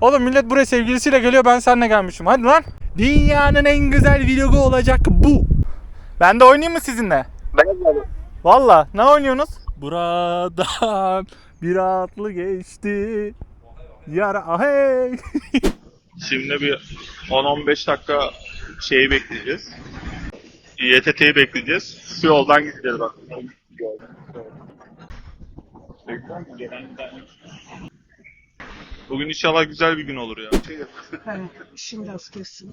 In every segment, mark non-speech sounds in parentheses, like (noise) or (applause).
Oğlum millet buraya sevgilisiyle geliyor ben seninle gelmişim. Hadi lan. Dünyanın en güzel vlogu olacak bu. Ben de oynayayım mı sizinle? Ben de Valla ne oynuyorsunuz? Buradan bir atlı geçti. Yara ahey. (laughs) Şimdi bir 10-15 dakika şeyi bekleyeceğiz. YTT'yi bekleyeceğiz. Şu yoldan gideceğiz bak. Bugün inşallah güzel bir gün olur ya. Şimdi az kessin.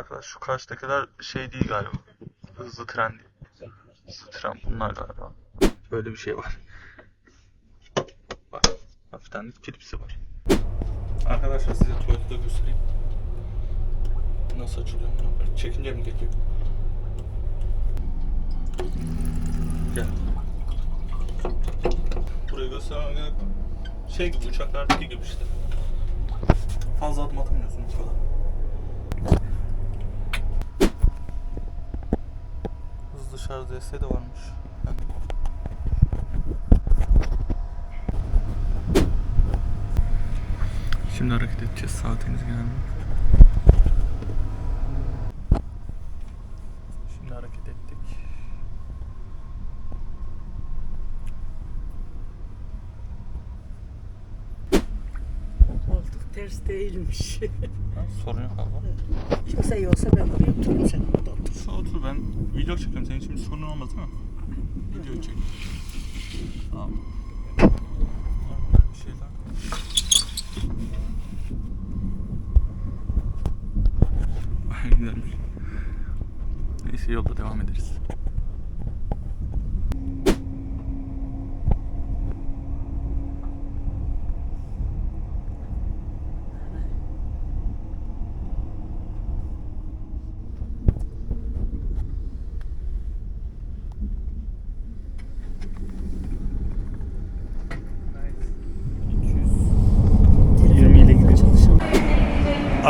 Arkadaş şu karşıdakiler şey değil galiba. Hızlı tren değil. Hızlı tren bunlar galiba. Böyle bir şey var. Bak hafiften de klipsi var. Arkadaşlar size tuvaleti de göstereyim. Nasıl açılıyor bunu? Çekince mi geliyor? Gel. Burayı göstermem gerek. Şey gibi uçaklardaki gibi işte. Fazla adım atamıyorsun bu kadar. Hızlı şarj desteği de varmış. Yani. Şimdi hareket edeceğiz. Saatimiz geldi. Şimdi hareket ettik. Koltuk ters değilmiş. Ha, sorun yok abla. Kimse yoksa ben oraya otururum sen orada otur. Sağ otur ben video çekiyorum. Senin için bir sorun olmaz değil mi? Video çek. Tamam. Normal bir şeyler. Ay, Güzelmiş. Neyse yolda devam ederiz.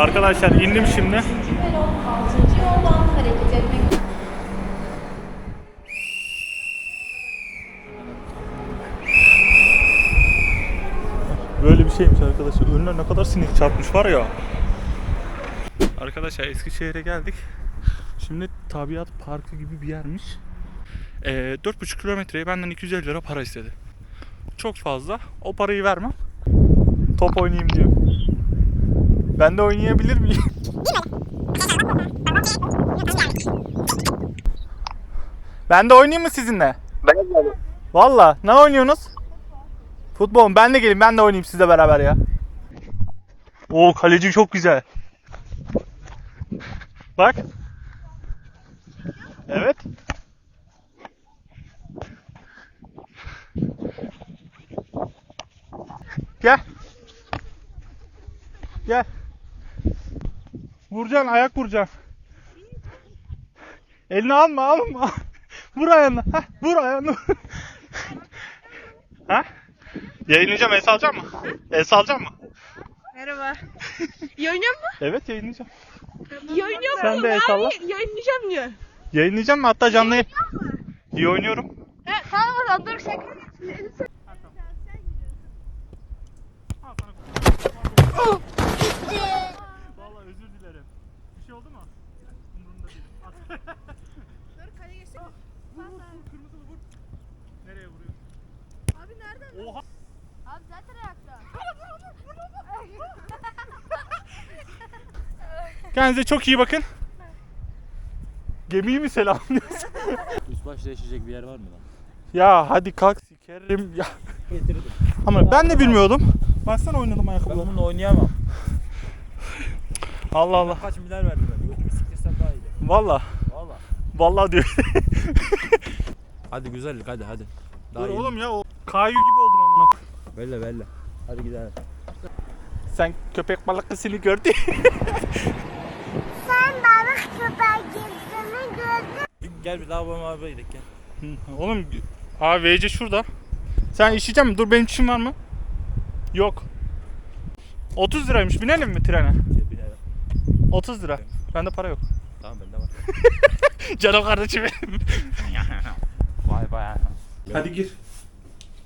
Arkadaşlar indim şimdi. 6. yoldan hareket etmek Böyle bir şeymiş arkadaşlar. Önüne ne kadar sinek çarpmış var ya. Arkadaşlar Eskişehir'e geldik. Şimdi tabiat parkı gibi bir yermiş. Ee, 4,5 kilometreye benden 250 lira para istedi. Çok fazla. O parayı vermem. Top oynayayım diyor. Ben de oynayabilir miyim? (laughs) ben de oynayayım mı sizinle? ben de Valla ne oynuyorsunuz? Futbol mu? Ben de geleyim ben de oynayayım sizle beraber ya. Oo kaleci çok güzel. Bak. Evet. Gel. Gel. Vuracaksın ayak vuracaksın. Elini alma alma. (laughs) Vur ayağını. Heh, vur ayağını. (laughs) ha? Yayınlayacağım. El salacak mı? El salacak mı? Merhaba. İyi oynuyor mu? Evet yayınlayacağım. İyi oynuyor mu? Sen de el salla. Yayınlayacağım diyor. Yayınlayacağım mı? Hatta canlı yayın. İyi oynuyorum. He tamam o zaman dur şaka. Vallahi özür dilerim. Bir şey oldu mu? Umurumda değil. (laughs) Dur kale geçsin. Vur vur vur kırmızılı vur. Nereye vuruyor? Abi nereden? Oha. Abi zaten ayakta. (laughs) Kendinize çok iyi bakın. Gemiyi mi selamlıyorsun? (laughs) Üst değişecek bir yer var mı lan? ya hadi kalk sikerim ya. Getirdim. Ama ben de bilmiyordum. Baksana oynadım Ben ayakkabıları. bununla oynayamam. Allah Allah. Kaç milyar verdi ben. Götümü siktirsem daha iyiydi. Valla. Valla. Vallahi diyor. (laughs) Hadi güzellik hadi hadi. Daha Dur yeni. oğlum ya o kayu gibi oldum amına. Belle belle. Hadi gidelim. Sen köpek balıklısını gördün. (laughs) Sen balık köpeğini gördün. Gel bir lavabo abi gidelim gel. Oğlum abi VC şurada. Sen işeyecek misin? Dur benim işim var mı? Yok. 30 liraymış. Binelim mi trene? Gel binelim. 30 lira. Bende para yok. Tamam bende var. (laughs) Canım kardeşim benim. vay vay. Hadi gir.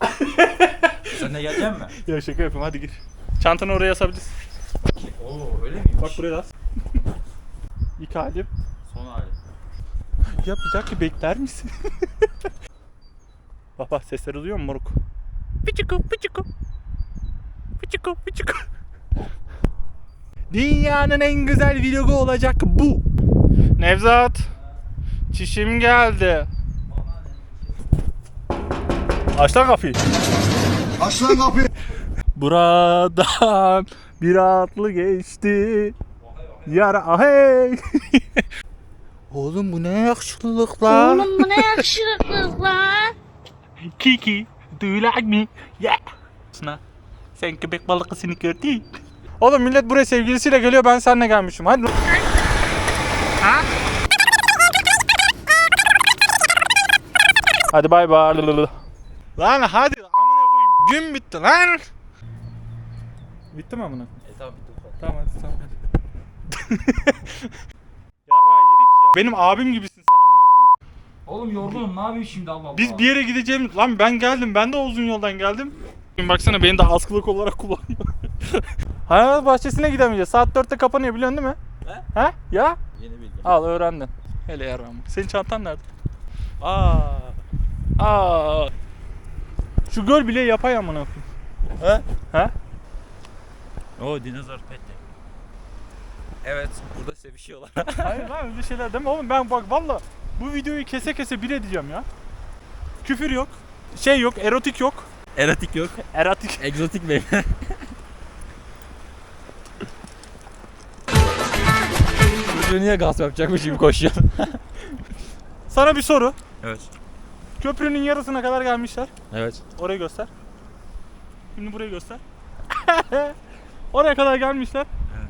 (laughs) Sen de gelecek misin? Ya şaka yapayım hadi gir. Çantanı oraya asabilirsin. Oo öyle miymiş? Bak buraya da as. (laughs) İlk halim. Son hali. Ya bir dakika bekler misin? bak bak sesler duyuyor musun moruk? Pıçıkı pıçıkı. Pıçıkı pıçıkı. Dünyanın en güzel vlogu olacak bu. Nevzat. Çişim geldi. Aç lan kapıyı. Aç lan kapıyı. Buradan bir atlı geçti. Yara hey. (laughs) Oğlum bu ne yakışıklılık lan? Oğlum bu ne yakışıklı lan. Kiki, do you like me? Yeah. Sen köpek balıklısını gördün. Oğlum millet buraya sevgilisiyle geliyor ben seninle gelmişim. Hadi. Ha? Hadi bay bay. Lan hadi amına koyayım. Gün bitti lan. Bitti mi amına? E tamam bitti. Tamam hadi tamam hadi. (laughs) Yarra yedik ya. Benim abim gibisin sen amına koyayım. Oğlum yorgunum ne yapayım şimdi Allah Allah. Biz bir yere gideceğim. Lan ben geldim. Ben de uzun yoldan geldim. Baksana beni de askılık olarak kullanıyor. (laughs) Hayvanat bahçesine gidemeyeceğiz. Saat 4'te kapanıyor biliyorsun değil mi? He? He? Ya? Yeni bildim. Al öğrendin. Hele yarram. Senin çantan nerede? Aa. Aa. Şu göl bile yapay amına koyayım. He? He? Oo dinozor pet. Evet burada sevişiyorlar. (laughs) Hayır lan öyle şeyler deme oğlum ben bak valla bu videoyu kese kese bir edeceğim ya. Küfür yok. Şey yok, erotik yok. Erotik yok. Erotik. Egzotik mi? Çocuğu (laughs) niye gasp yapacakmış gibi koşuyor. (laughs) Sana bir soru. evet. Köprünün yarısına kadar gelmişler. Evet. Orayı göster. Şimdi burayı göster. (laughs) Oraya kadar gelmişler. Evet.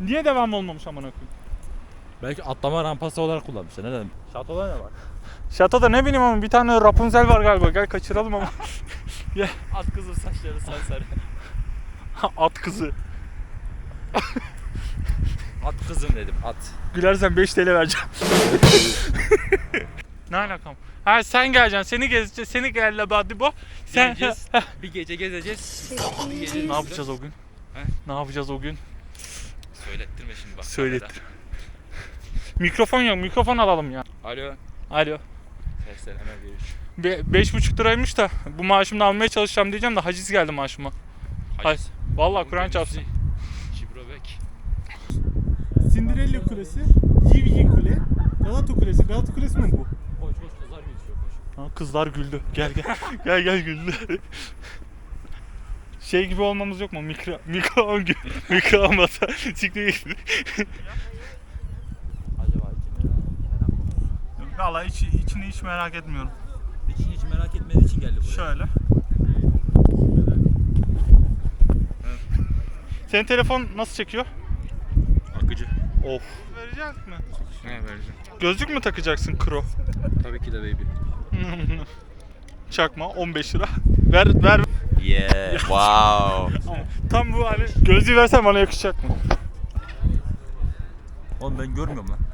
Niye devam olmamış amına koyayım? Belki atlama rampası olarak kullanmışlar. Ne dedim? Şatoda ne var? Şatoda ne bileyim ama bir tane Rapunzel var galiba. Gel kaçıralım ama. At kızıl saçları sarı. At kızı. (laughs) (laughs) At kızım dedim at. Gülersen 5 TL vereceğim. (laughs) ne alakam? Ha sen geleceksin. Seni gezeceğiz. Seni gel la bu. Sen Gezeceğiz. bir gece gezeceğiz. Bir gece ne yapacağız o gün? He? Ne yapacağız o gün? Söylettirme şimdi bak. Söylettir. Mikrofon yok. Mikrofon alalım ya. Alo. Alo. Sesleneme görüş. Be- beş buçuk liraymış da bu maaşımda almaya çalışacağım diyeceğim de haciz geldi maaşıma. Hayır. Vallahi Kur'an çarpsın. Cibrobek. Cinderella Kulesi, Yivyi Kule, Galata Kulesi. Galata Kulesi mi bu? Koş koş kızlar geçiyor koş. Ha, kızlar güldü. Gel gel. gel gel güldü. Şey gibi olmamız yok mu? Mikro, mikro gibi. (laughs) Mikro. Siktir git. Acaba içinde ne var? Valla iç, içini hiç merak etmiyorum. İçini hiç merak etmediği için geldi buraya. Şöyle. Senin telefon nasıl çekiyor? Akıcı. Of. Verecek mi? Ne vereceğim? Gözlük mü takacaksın kro? Tabii ki de baby. (laughs) Çakma 15 lira. Ver ver. Yeah. (laughs) wow. Tam bu hani gözlüğü versen bana yakışacak mı? Oğlum ben görmüyorum lan.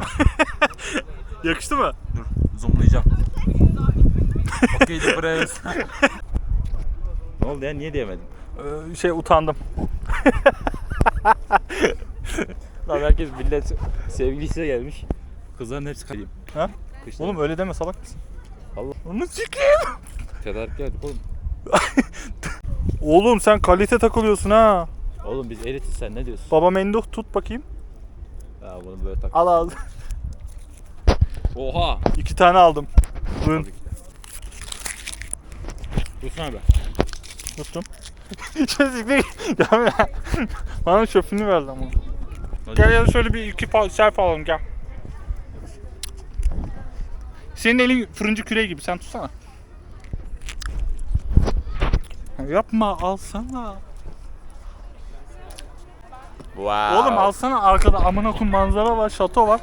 (laughs) Yakıştı mı? Dur zoomlayacağım. Okey de press. ne oldu ya niye diyemedin? Ee, şey utandım. (laughs) Lan herkes millet sevgilisiyle gelmiş. Kızların hepsi kayayım. Ha? Kışta Oğlum öyle deme salak mısın? Allah. Onu sikeyim. tedarik geldik oğlum. (laughs) Oğlum sen kalite takılıyorsun ha. Oğlum biz elitiz sen ne diyorsun? Baba menduh tut bakayım. Ya bunu böyle tak. Al al. Oha. İki tane aldım. Buyurun. Dursun abi. Tuttum. (laughs) Çözükle. Bana çöpünü verdi ama. Gel gel şöyle bir iki pa- selfie alalım gel. Senin elin fırıncı küreği gibi sen tutsana. Yapma alsana. Wow. Oğlum alsana arkada amına koyayım manzara var, şato var.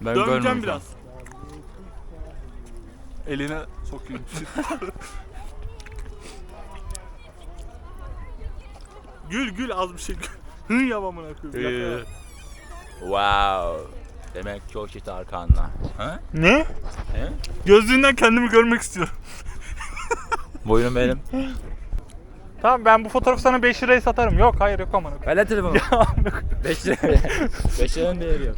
Ben Döneceğim görmedim. biraz. Eline sokayım. (laughs) gül gül az bir şey. (laughs) Hı yap amına koyayım. Ee, Yakala. wow. Demek ki o çift arkanda. Ha? Ne? He? Gözlüğünden kendimi görmek istiyorum. Boyunum benim. (laughs) Tamam ben bu fotoğrafı sana 5 liraya satarım. Yok hayır yok amına koyayım. Ver lan telefonu. (laughs) 5 lira. (laughs) 5 liranın değeri yok.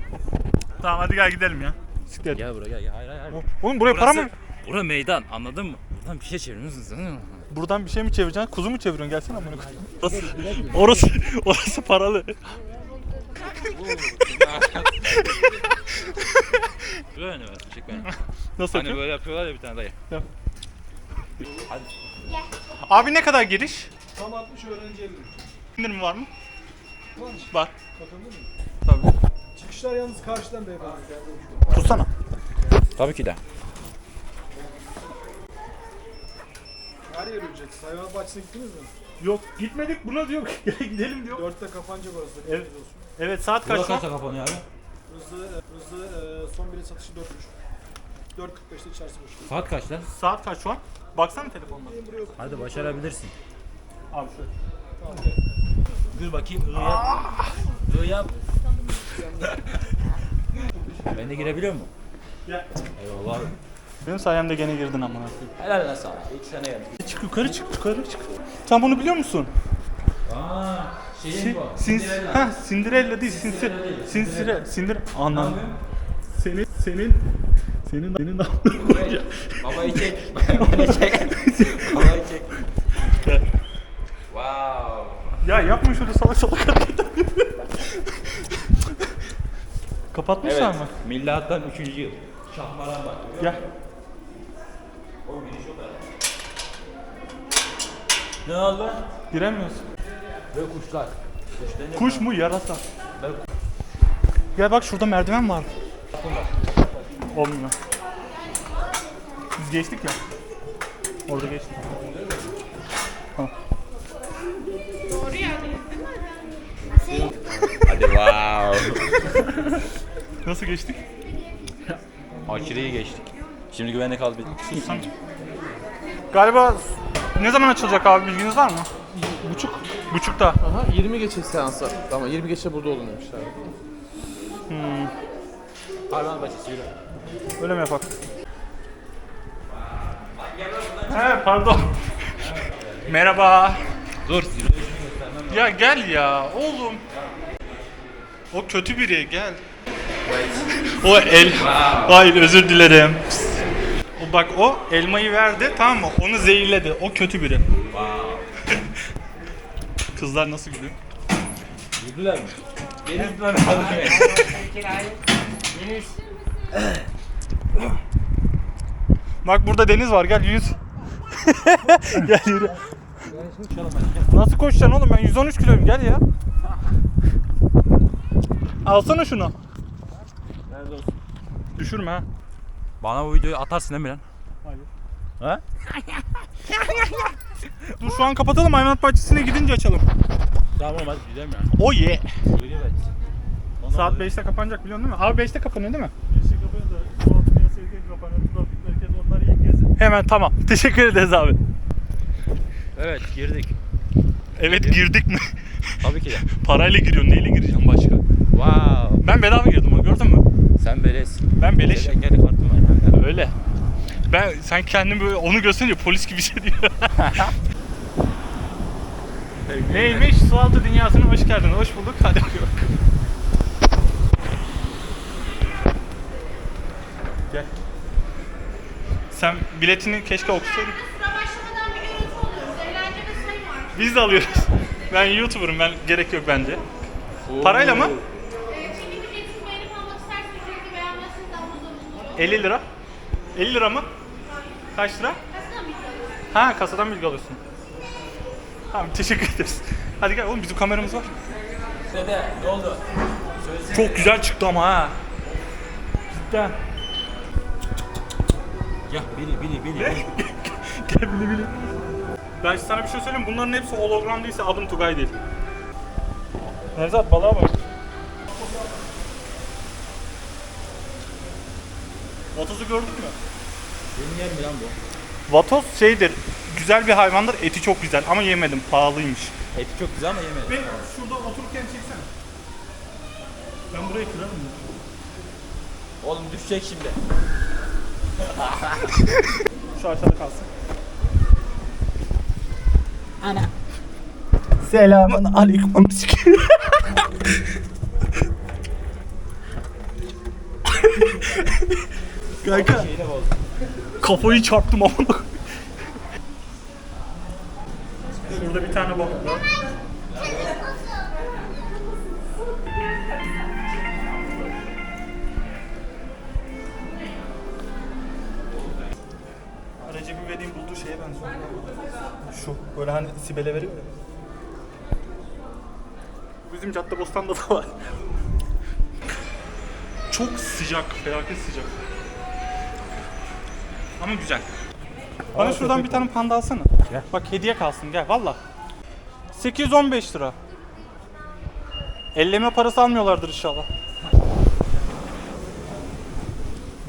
Tamam hadi gel gidelim ya. Siktir. Gel buraya gel. gel. Hayır hayır hayır. Oğlum buraya para mı? Bura meydan anladın mı? Buradan bir şey çeviriyorsunuz değil mi? Buradan bir şey mi çevireceksin? Kuzu mu çeviriyorsun? Gelsene amına koyayım. Orası, orası, orası paralı. Böyle mi? Çek beni. Nasıl Hani yapıyor? böyle yapıyorlar ya bir tane dayı. Abi ne kadar giriş? Tam 60 öğrenci 50. İndirim var mı? Var. Var. Katılır mı? Tabii. Çıkışlar yalnız karşıdan beyefendi. Tutsana. Tabii ki de. Her yer ücretsiz. Hayvan bahçesine gittiniz mi? Yok gitmedik buna diyor. (laughs) Gidelim diyor. 4'te kapanacak orası. Evet. Evet. Olsun. Evet saat kaç şu an? kapanıyor abi? Hızlı, hızlı e, son bilet satışı 4.5. 4.45'te içerisi boş. Saat kaç lan? Saat kaç şu an? Baksana telefonuna. Hadi başarabilirsin. Abi şöyle. Dur bakayım yap. Iı yap. ben de girebiliyor mu? Gel. Eyvallah abi. Benim sayemde gene girdin amına koyayım. Helal lan sana. İlk sene geldim. Çık yukarı çık yukarı çık. Sen bunu biliyor musun? Aa, şeyin Sin, bu. sin, ha, Cinderella değil, sinsir, sinsire, sindir, anlam. Senin, senin, senin, senin Hey, Babayı çek. (laughs) Babayı çek. (laughs) Babayı çek. Ya yapma şöyle salak salak hareketler. Kapatmışlar Evet. mı? Milattan 3. yıl. Şahmaran bak. Gel. Ne oldu? Giremiyorsun. Ve kuşlar. Kuşların Kuş mu yarasa? Ben- Gel bak şurada merdiven var. Olmuyor. Biz geçtik ya. Orada geçtik. Hadi wow. Nasıl geçtik? Aşırı iyi geçtik. Şimdi güvenlik al bir. Galiba ne zaman açılacak abi bilginiz var mı? Buçuk. Buçukta. Aha 20 geçe seansa. Ama 20 geçe burada olun demişler. Hayvan bahçesi yürü. Öyle mi yapak? He pardon. (laughs) Merhaba. Dur. Ya gel ya oğlum. O kötü biri gel. O el. Hayır özür dilerim. O bak o elmayı verdi tamam mı? Onu zehirledi. O kötü biri. (laughs) Kızlar nasıl gülüyor? Yürüdüler mi? Gelin Bak burada deniz var gel yüz. (laughs) gel yürü. Nasıl koşacaksın oğlum ben 113 kiloyum gel ya. Alsana şunu. Nerede olsun? Düşürme ha. Bana bu videoyu atarsın değil mi lan? Hayır. Ha? (laughs) Dur şu an kapatalım hayvanat bahçesine gidince açalım. Tamam hadi gidelim ya. O ye. Yürü evet. Saat 5'te kapanacak biliyorsun değil mi? Abi 5'te kapanıyor değil mi? Hemen tamam. (laughs) Teşekkür ederiz abi. Evet girdik. Evet girdik mi? Tabii ki de. (laughs) Parayla giriyorsun. Neyle gireceğim başka? Wow. Ben bedava girdim ha gördün mü? Sen belesin. Ben beleş. Gel gel kartım var. Öyle. Ben sen kendin böyle onu gösterince polis gibi hissediyor. Neymiş? Sualtı dünyasına hoş geldin. Hoş bulduk. Hadi bakalım. Gel. Sen biletini keşke okusaydın. Var. Biz de alıyoruz. Ben YouTuber'ım. Ben gerek yok bence. Parayla mı? 50 lira. 50 lira mı? Kaç lira? Ha kasadan bilgi alıyorsun. Tamam teşekkür ederiz. Hadi gel oğlum bizim kameramız var. Dede ne oldu? Çok güzel çıktı ama ha. Cidden. Ya bili bili. bili. (laughs) Gel bili bili. Ben sana bir şey söyleyeyim bunların hepsi hologram değilse adım Tugay değil. Nevzat balığa bak. Vatoz'u gördün mü? Benim yer mi lan bu? Vatoz şeydir, güzel bir hayvandır, eti çok güzel ama yemedim, pahalıymış. Eti çok güzel ama yemedim. Beni şurada otururken çeksene. Ben burayı kırarım ya. Oğlum düşecek şimdi. Şu aşağıda kalsın. Ana. Selamun aleyküm. (laughs) Kanka. Kafayı çarptım ama. Şurada bir tane balık var. Recep İvedik'in bulduğu şeye benziyor. Şu böyle hani Sibel'e veriyor ya. Bizim Caddebostan'da da var. Çok sıcak, felaket sıcak. Ama güzel. Bana şuradan bir tane panda alsana. Bak hediye kalsın gel valla. 815 lira. Elleme parası almıyorlardır inşallah.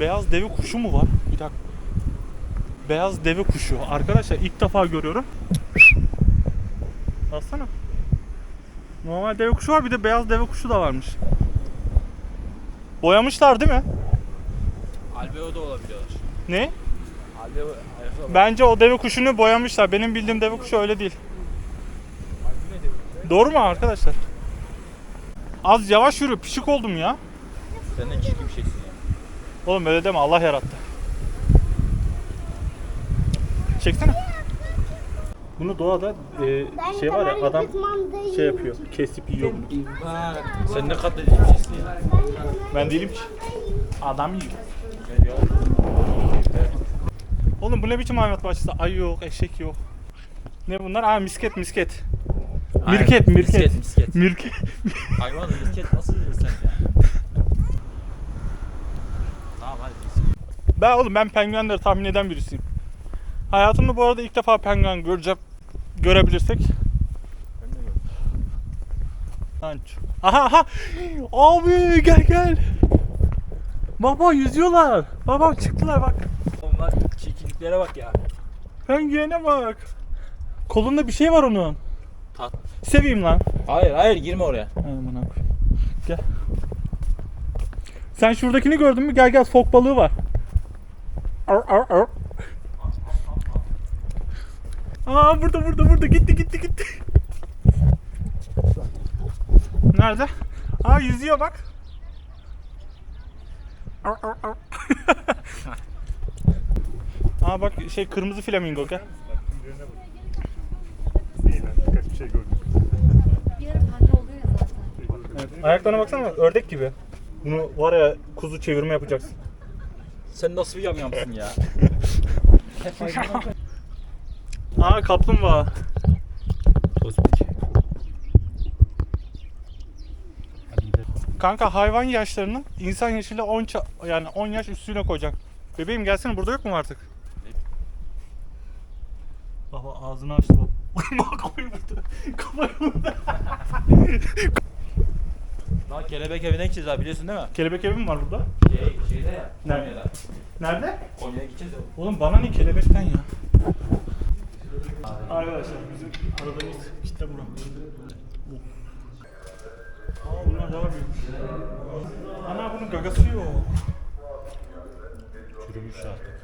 Beyaz deve kuşu mu var? Bir dakika. Beyaz deve kuşu. Arkadaşlar ilk defa görüyorum. Baksana. Normal deve kuşu var bir de beyaz deve kuşu da varmış. Boyamışlar değil mi? Albeo da olabiliyorlar. Ne? Bence o deve kuşunu boyamışlar. Benim bildiğim deve kuşu öyle değil. Doğru mu arkadaşlar? Az yavaş yürü. Pişik oldum ya. Sen de çirkin bir şeysin ya. Oğlum öyle deme. Allah yarattı. Çeksene. Bunu doğada e, şey var ya adam şey yapıyor. Kesip yiyor bunu. Sen ne katledici bir şeysin ya. Ben değilim ki. Adam yiyor. Oğlum bu ne biçim hayvanat bahçesi? Ay yok, eşek yok. Ne bunlar? Aa misket misket. Mirket, mirket. Misket, misket. Mirket. Hayvan misket nasıl yedin sen ya? Tamam hadi misket. Ben oğlum ben penguenleri tahmin eden birisiyim. Hayatımda bu arada ilk defa penguen göreceğim. Görebilirsek. Ben de gördüm. Anç. Aha aha. (gasps) Abi gel gel. Baba yüzüyorlar. Babam çıktılar bak. Çirkinliklere bak ya. Penguene bak. Kolunda bir şey var onun. Tat. Seveyim lan. Hayır hayır girme oraya. Aman abi. Gel. Sen şuradakini gördün mü? Gel gel fok balığı var. Ar, ar, ar. Aa burada burada burada gitti gitti gitti. Nerede? Aa yüzüyor bak. Ar, ar, ar. (laughs) Aa bak şey kırmızı flamingo gel. Evet, ayaklarına baksana ördek gibi. Bunu var ya kuzu çevirme yapacaksın. Sen nasıl bir yamyamsın ya? (laughs) Aa kaplumbağa. Kanka hayvan yaşlarını insan yaşıyla 10 ça- yani 10 yaş üstüne koyacaksın. Bebeğim gelsene burada yok mu artık? Baba ağzını açtı bak. Bak kafayı vurdu. Kafayı vurdu. Lan kelebek evine gideceğiz abi biliyorsun değil mi? Kelebek evi mi var burada? Şey, şeyde ya. Nerede? Konya'da. Nerede? Konya'ya gideceğiz ya. Oğlum bana ne kelebekten ya? Arkadaşlar bizim aradığımız kitle bura. Bu. Aa bunlar daha büyük. Ana bunun gagası yok. Çürümüş artık.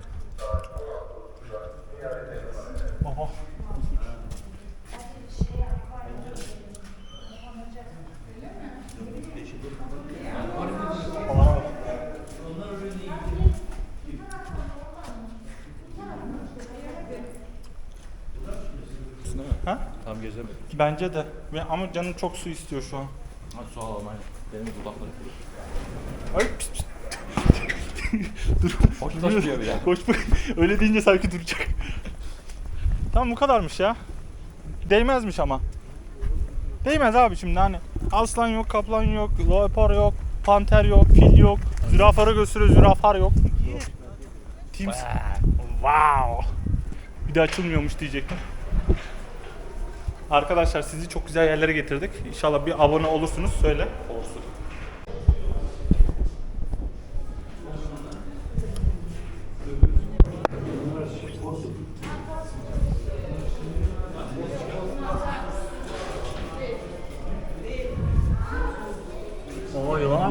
Mi? Ha? Tam gezemedim. Bence de. Ama canım çok su istiyor şu an. Hadi su alalım hadi. Benim dudaklarım. Ay pis pis. (laughs) Dur. Hoş taşıyor bir ya. Koş. (laughs) Öyle deyince sanki duracak. tamam bu kadarmış ya. Değmezmiş ama. Değmez abi şimdi hani. Aslan yok, kaplan yok, leopar yok, panter yok, fil yok, zürafara gösteriyor, zürafar yok. Teams. Wow. Bir de açılmıyormuş diyecektim. Arkadaşlar sizi çok güzel yerlere getirdik. İnşallah bir abone olursunuz. Söyle. Olursun.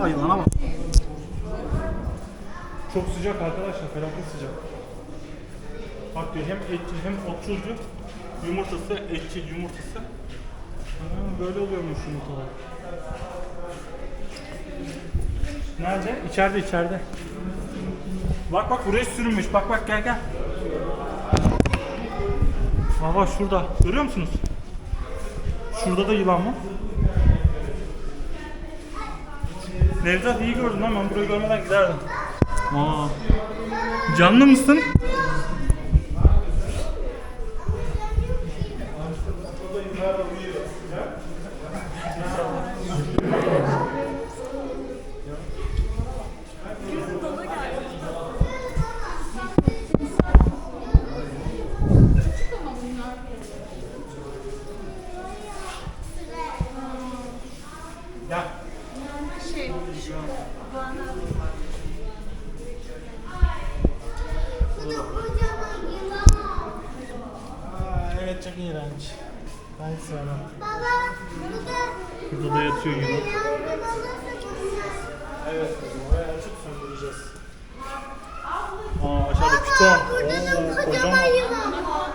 Yılana bak. Çok sıcak arkadaşlar felaket sıcak. Bak diyor hem etçil hem otçulcu yumurtası etçil yumurtası. Aa, böyle oluyormuş yumurtalar. Nerede? İçeride içeride. Bak bak buraya sürünmüş. Bak bak gel gel. Baba şurada. Görüyor musunuz? Şurada da yılan var. Nevzat iyi gördün lan ben burayı görmeden giderdim. Aa. Canlı mısın? Gel. Kocaman yılan. Aa, evet çok iğrenç. Ben sevmem. Baba bunu da Burada da yatıyor yılan. yangın olursa Evet kızım oraya açıp söndüreceğiz. Aa aşağıda piton. Burada da Oo, kocaman kocaman. yılan var.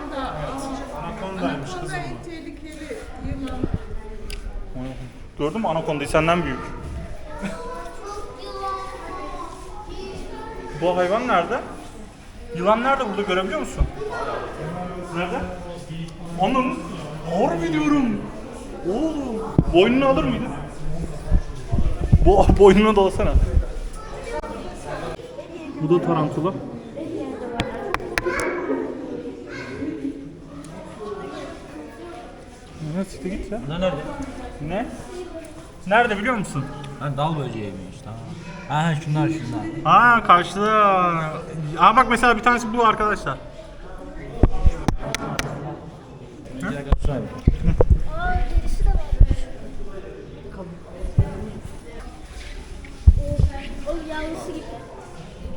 Anakondaymış kızım bu. Gördün mü anakondayı senden büyük. Bu hayvan nerede? Yılan nerede burada görebiliyor musun? Nerede? Onun harbi diyorum. Oğlum. Boynunu alır mıydın? Bu (laughs) boynuna dolasana. Bu da tarantula. Ne siktir git ya. Bunlar nerede? Ne? Nerede biliyor musun? Ha dal böceğiymiş tamam. Ha şunlar şunlar. Ha karşıda. Aa bak mesela bir tanesi bu arkadaşlar. Aa derisi de varmış. O yavrusu gibi.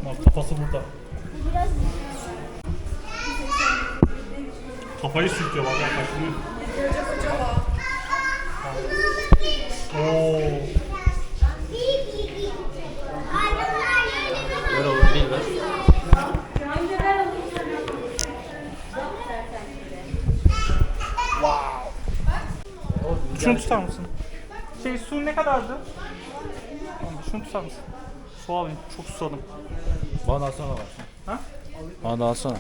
Bak kafası burada. Bu biraz Kafayı sürtüyor bak bak kaçırıyor. Oo. Ver oğlum ver. Şunu tutar mısın? Şey su ne kadardı? Tamam, Şunu tutar mısın? Su alayım. Çok susadım. Bana alsana var. Ha? Bana da alsana.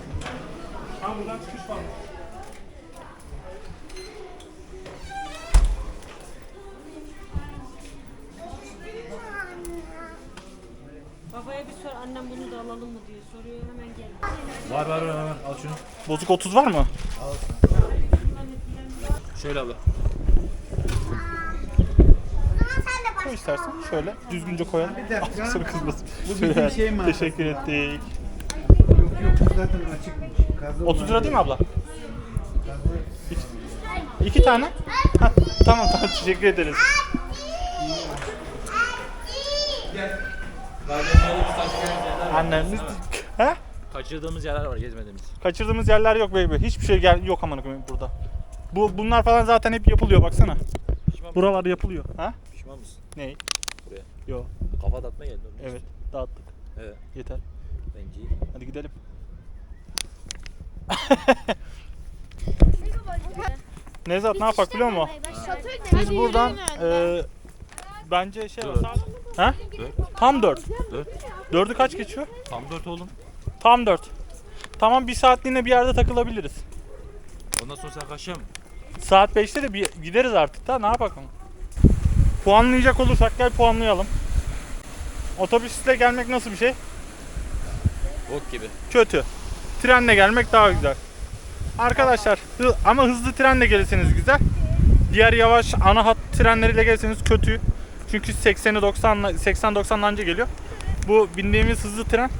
Ha buradan çıkış var. Babaya annem bunu da alalım mı diye soruyor hemen gel. Var var var var al şunu. Bozuk 30 var mı? Şöyle abla. Koy istersen. Şöyle düzgünce koyalım. Ah, Sonra kızmasın. Şöyle, şey mi Teşekkür ettik. Yok yok zaten açıkmış. Gazı 30 lira değil mi abla? İki, iki tane? Ha, tamam tamam teşekkür ederiz. Annemiz... He? Kaçırdığımız yerler var gezmediğimiz. Kaçırdığımız yerler yok baby. Hiçbir şey gel yok aman koyayım burada. Bu bunlar falan zaten hep yapılıyor baksana. Pişman, Buralar yapılıyor. Ha? pişman mısın? Ney? Buraya. Yo. Kafa dağıtma geldi. Evet. Dağıttık. Evet. Yeter. Bence Hadi gidelim. (laughs) Nevzat ne yapak biliyor musun? Biz buradan e, bence şey var. Dört. Ha? Dört. Tam 4. Dört. 4'ü kaç geçiyor? Tam dört oğlum. Tam 4. Tamam bir saatliğine bir yerde takılabiliriz. Ondan sonra sen kaçıyor musun? Saat 5'te de bir gideriz artık da ne yapalım? Puanlayacak olursak gel puanlayalım. Otobüsle gelmek nasıl bir şey? Bok gibi. Kötü. Trenle gelmek daha güzel. Arkadaşlar hı- ama hızlı trenle gelirseniz güzel. Diğer yavaş ana hat trenleriyle gelirseniz kötü. Çünkü 80'i 90 80 90 anca geliyor. Bu bindiğimiz hızlı tren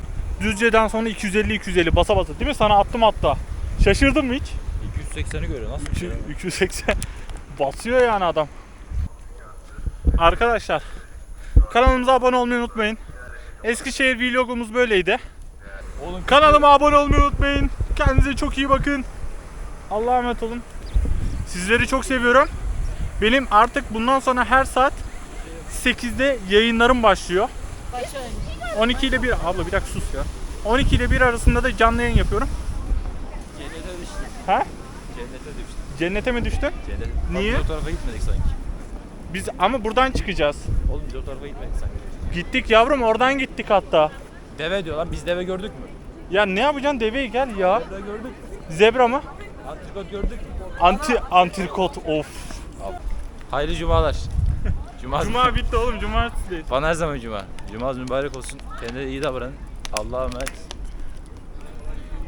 Düzce'den sonra 250 250 basa basa değil mi? Sana attım hatta. Şaşırdın mı hiç? 380'i görüyor nasıl bir şey? 280 (laughs) basıyor yani adam. Arkadaşlar kanalımıza abone olmayı unutmayın. Eskişehir vlogumuz böyleydi. Oğlum Kanalıma abone olmayı unutmayın. Kendinize çok iyi bakın. Allah'a emanet olun. Sizleri çok seviyorum. Benim artık bundan sonra her saat 8'de yayınlarım başlıyor. 12 ile 1 abla bir dakika sus ya. 12 ile 1 arasında da canlı yayın yapıyorum. Cennete düştü. Ha? Cennete düştü. Cennete mi düştün? Cennet. Niye? O tarafa gitmedik sanki. Biz ama buradan çıkacağız. Oğlum biz o tarafa gitmedik sanki. Gittik yavrum oradan gittik hatta. Deve diyor lan biz deve gördük mü? Ya ne yapacaksın deveyi gel ya. Deve gördük. Zebra mı? Antrikot gördük mü? Anti antrikot of. Hayırlı cumalar. Cuma, Cuma bitti oğlum cumartesi. Bana her zaman cuma. Cumanız mübarek olsun. Kendinize iyi davranın. Allah'a emanet.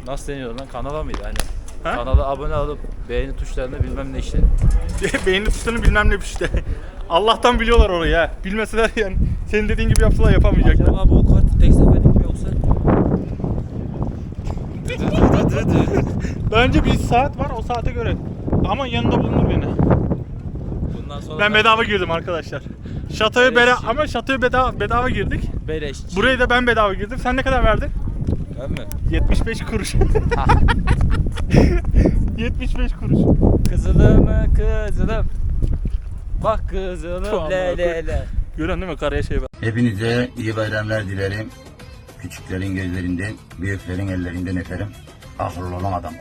Nasıl deniyor lan? Kanala mıydı? Aynen. Ha? Kanala abone olup beğeni tuşlarını bilmem ne işte. (laughs) Beynini tuşlarını bilmem ne işte. Allah'tan biliyorlar orayı ha. Bilmeseler yani senin dediğin gibi yapsalar yapamayacaklar. Acaba bu o kartı tek seferlik mi yoksa? (laughs) Bence bir saat var o saate göre. Ama yanında bulunur beni. Sonra Ben bedava girdim arkadaşlar. Şatoya Beleşçi. bedava ama şatoya bedava, bedava girdik. Beleşçi. Buraya da ben bedava girdim. Sen ne kadar verdin? Ben mi? 75 kuruş. (laughs) (laughs) 75 kuruş. Kızılım kızılım. Bak kızılım le le le. Görüyorsun değil mi karaya şey var. Hepinize iyi bayramlar dilerim. Küçüklerin gözlerinden, büyüklerin ellerinden öperim. Akıllı olan adam.